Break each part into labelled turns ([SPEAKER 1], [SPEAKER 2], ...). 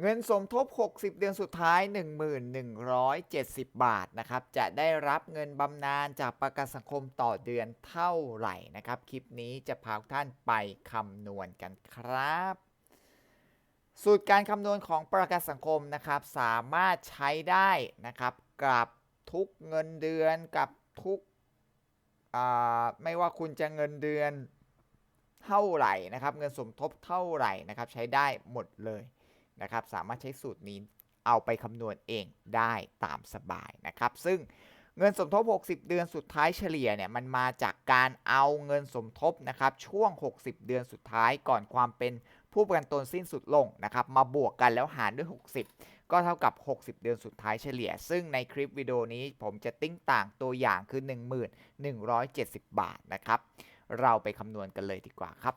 [SPEAKER 1] เงินสมทบ 60 เดือนสุดท้าย 1170 บาทนะครับ จะได้รับเงินบำนาญจากประกันสังคมต่อเดือนเท่าไหร่นะครับ คลิปนี้จะพาท่านไปคำนวณกันครับ สูตรการคำนวณของประกันสังคมนะครับ สามารถใช้ได้นะครับ กับทุกเงินเดือนกับทุกไม่ว่าคุณจะเงินเดือนเท่าไหร่นะครับ เงินสมทบเท่าไหร่นะครับ ใช้ได้หมดเลย นะครับสามารถใช้สูตรนี้เอาไปคำนวณเองได้ตามสบายนะครับ ซึ่งเงินสมทบ 60 เดือนสุดท้ายเฉลี่ยเนี่ยมันมาจากการเอาเงินสมทบนะครับช่วง 60 เดือนสุดท้ายก่อนความเป็นผู้ประกันตนสิ้นสุดลงนะครับมาบวกกันแล้วหารด้วย 60 ก็เท่ากับ 60 เดือนสุดท้ายเฉลี่ย ซึ่งในคลิปวิดีโอนี้ผมจะติ้งต่างตัวอย่างคือ 1170 บาทนะครับเราไปคำนวณกันเลยดีกว่าครับ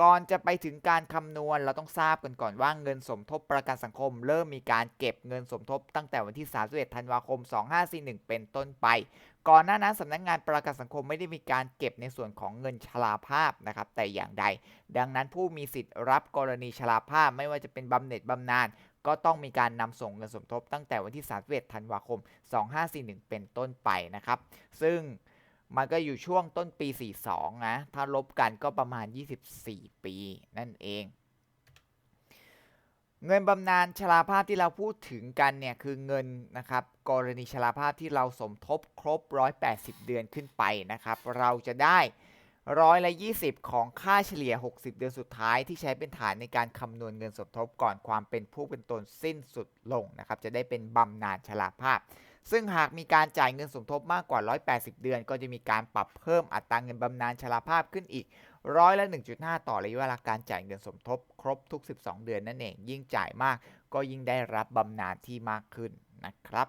[SPEAKER 1] ก่อนจะไปถึงการคำนวณเราต้องทราบกันก่อนว่าเงินสมทบประกันสังคม เริ่มมีการเก็บเงินสมทบตั้งแต่วันที่ 31 ธันวาคม 2541 เป็นต้นไป ก่อนหน้านั้นสำนักงงานประกันสังคมไม่ได้มีการเก็บในส่วนของเงินชราภาพนะครับแต่อย่างใด ดังนั้นผู้มีสิทธิ์รับกรณีชราภาพไม่ว่าจะเป็นบำเหน็จบำนาญก็ต้องมีการนำส่งเงินสมทบตั้งแต่วันที่ 31 ธันวาคม 2541 เป็นต้นไปนะครับ ซึ่ง มันก็อยู่ช่วงต้นปี 42 นะ ถ้าลบกันก็ประมาณ 24 ปีนั่นเอง เงินบำนาญชราภาพที่เราพูดถึงกันเนี่ยคือเงินนะครับกรณีชราภาพที่เราสมทบครบ 180 เดือนขึ้นไปนะครับ เราจะได้ร้อยละ20 ของค่าเฉลี่ย 60 เดือนสุดท้ายที่ใช้เป็นฐานในการคำนวณเงินสมทบก่อนความเป็นผู้เป็นตนสิ้นสุดลงนะครับ จะได้เป็นบำนาญชราภาพ ซึ่งหากมีการจ่ายเงินสมทบมากกว่า 180 เดือน ก็จะมีการปรับเพิ่มอัตราเงินบำนาญชราภาพขึ้นอีกร้อยละ 1.5 ต่อระยะเวลาการจ่ายเงินสมทบ ครบทุก 12 เดือนนั่นเอง ยิ่งจ่ายมากก็ยิ่งได้รับบำนาญที่มากขึ้นนะครับ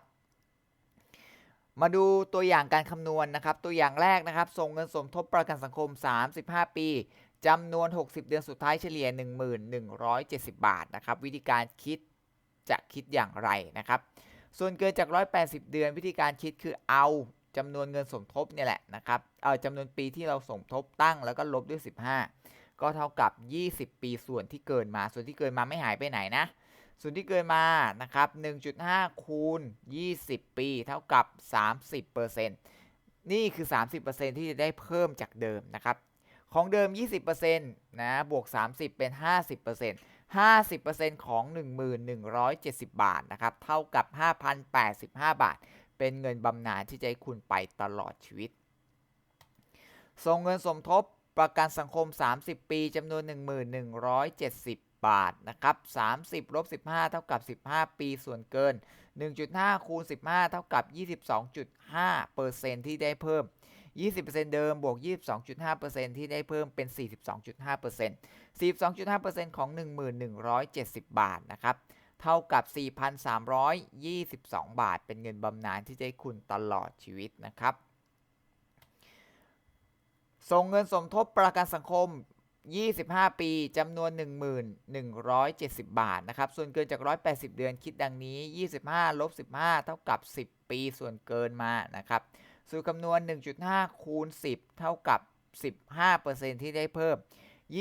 [SPEAKER 1] มาดูตัวอย่างการคำนวณนะครับ ตัวอย่างแรกนะครับ ส่งเงินสมทบประกันสังคม 35 ปีจำนวน 60 เดือนสุดท้ายเฉลี่ย 1170 บาทนะครับ วิธีการคิดจะคิดอย่างไรนะครับ ส่วนเกินจาก 180 เดือนวิธีการคิดคือเอาจำนวนเงินสมทบเนี่ยแหละนะครับ เออจำนวนปีที่เราสมทบตั้งแล้วก็ลบด้วย 15 ก็เท่ากับ 20 ปีส่วนที่เกินมา ส่วนที่เกินมาไม่หายไปไหนนะ ส่วนที่เกินมานะครับ 1.5 คูณ 20 ปีเท่ากับ 30%นี่คือ 30%ที่จะได้เพิ่มจากเดิมนะครับ ของเดิม 20%นะ บวก 30 เป็น 50% 50%ของ 1170 บาทนะครับ เท่ากับ 5,085 บาท เป็นเงินบำนาญที่จะให้คุณไปตลอดชีวิต ส่งเงินสมทบประกันสังคม 30 ปีจำนวน 1170 บาทนะครับ 30ลบ15 เท่ากับ 15 ปีส่วนเกิน 1.5 คูณ 15 เท่ากับ 22.5%ที่ได้เพิ่ม 20%เดิมบวก 22.5%ที่ได้เพิ่มเป็น 42.5% 42.5%ของ 1170 บาทนะครับเท่ากับ 4,322 บาท เป็นเงินบำนาญที่จะให้คุณตลอดชีวิตนะครับ ส่งเงินสมทบประกันสังคม 25 ปีจำนวน 1170 บาทนะครับ ส่วนเกินจาก 180 เดือนคิดดังนี้ 25ลบ15 เท่ากับ 10 ปีส่วนเกินมานะครับ สูตรคำนวณ 1.5 คูณ 10 เท่ากับ 15%ที่ได้เพิ่ม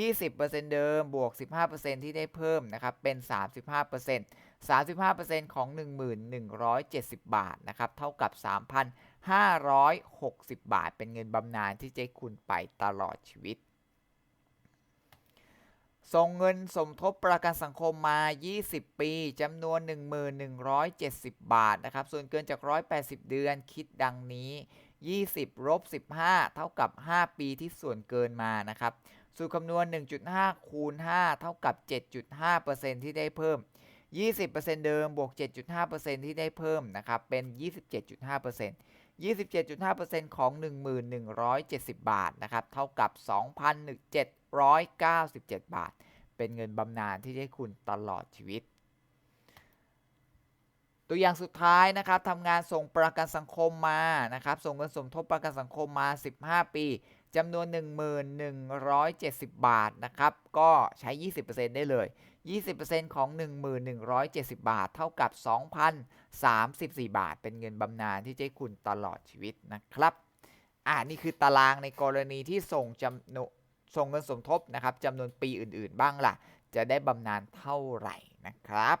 [SPEAKER 1] 20%เดิมบวก 15%ที่ได้เพิ่มนะครับเป็น 35% 35%ของ 1170 บาทนะครับเท่ากับ 3,560 บาท เป็นเงินบำนาญที่จะคุณไปตลอดชีวิต ส่งเงินสมทบประกันสังคมมา 20 ปีจำนวน 1170 บาทนะครับ ส่วนเกินจาก 180 เดือนคิดดังนี้ 20ลบ15 เท่ากับ 5 ปีที่ส่วนเกินมานะครับ สูตรคำนวณ 1.5 คูณ 5 เท่ากับ 7.5%ที่ได้เพิ่ม 20%เดิมบวก 7.5%ที่ได้เพิ่มนะครับ เป็น 27.5% 27.5%ของ 1170 บาทนะครับ เท่ากับ 2,007 2,797 บาท เป็นเงินบำนาญที่ได้คุณตลอดชีวิต ตัวอย่างสุดท้ายนะครับทำงานส่งประกันสังคมมานะครับส่งเงินสมทบประกันสังคมมา 15 ปีจำนวน 1170 บาทนะครับก็ใช้ 20%ได้เลย 20%ของ 1170 บาท เท่ากับ 2,034 บาท เป็นเงินบำนาญที่จะให้คุณตลอดชีวิตนะครับ อ่านี่คือตารางในกรณีที่ส่งจำนวน ส่งเงินสมทบนะครับจำนวนปีอื่นๆบ้างล่ะ จะได้บำนาญเท่าไหร่นะครับ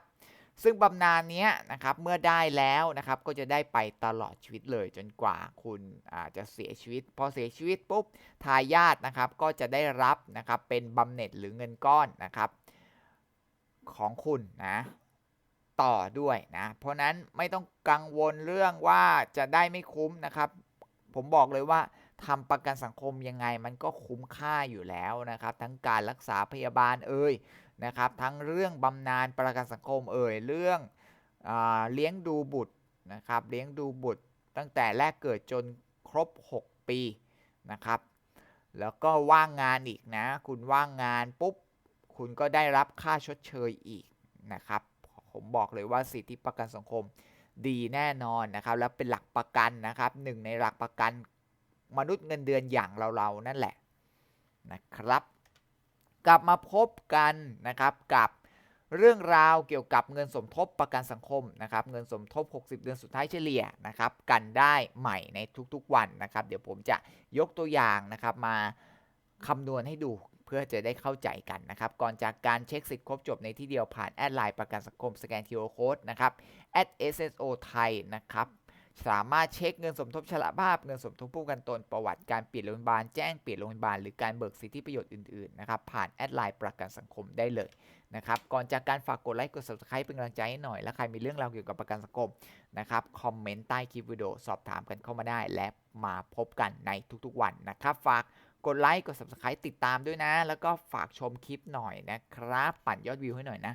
[SPEAKER 1] ซึ่งบำนาญเนี้ยนะครับเมื่อได้แล้วนะครับก็จะได้ไปตลอดชีวิตเลยจนกว่าคุณอาจจะเสียชีวิต พอเสียชีวิตปุ๊บทายาทนะครับก็จะได้รับนะครับเป็นบำเหน็จหรือเงินก้อนนะครับของคุณนะต่อด้วยนะเพราะนั้นไม่ต้องกังวลเรื่องว่าจะได้ไม่คุ้มนะครับ ผมบอกเลยว่า ทำประกันสังคมยังไงมันก็คุ้มค่าอยู่แล้วนะครับ ทั้งการรักษาพยาบาลเอ่ยนะครับ ทั้งเรื่องบำนาญประกันสังคมเอ่ยเรื่องอเลี้ยงดูบุตรนะครับ เลี้ยงดูบุตรตั้งแต่แรกเกิดจนครบ 6 ปีนะครับ แล้วก็ว่างงานอีกนะ คุณว่างงานปุ๊บคุณก็ได้รับค่าชดเชยอีกนะครับ ผมบอกเลยว่าสิทธิประกันสังคมดีแน่นอนนะครับ แล้วเป็นหลักประกันนะครับหนึ่งในหลักประกัน มนุษย์เงินเดือนอย่างเราๆนั่นแหละนะครับ กลับมาพบกันนะครับกับเรื่องราวเกี่ยวกับเงินสมทบประกันสังคมนะครับ เงินสมทบ 60 เดือนสุดท้ายเฉลี่ยนะครับ กันได้ใหม่ในทุกๆวันนะครับ เดี๋ยวผมจะยกตัวอย่างนะครับมาคำนวณให้ดูเพื่อจะได้เข้าใจกันนะครับ ก่อนจากการเช็คสิทธิ์ครบจบในที่เดียวผ่านแอดไลน์ประกันสังคมสแกน QR Code นะครับ @sso ไทยนะครับ สามารถเช็คเงินสมทบชราภาพ เงินสมทบผู้กันตนประวัติการเปลี่ยนโรงพยาบาลแจ้งเปลี่ยนโรงพยาบาลหรือการเบิกสิทธิประโยชน์อื่นๆนะครับผ่านแอดไลน์ประกันสังคมได้เลยนะครับก่อนจากการฝากกดไลค์กด subscribe เป็นกำลังใจให้หน่อย และใครมีเรื่องราวเกี่ยวกับประกันสังคมนะครับคอมเมนต์ใต้คลิปวิดีโอสอบถามกันเข้ามาได้ และมาพบกันในทุกๆวันนะครับฝากกดไลค์กด subscribe ติดตามด้วยนะ แล้วก็ฝากชมคลิปหน่อยนะครับ ปั่นยอดวิวให้หน่อยนะ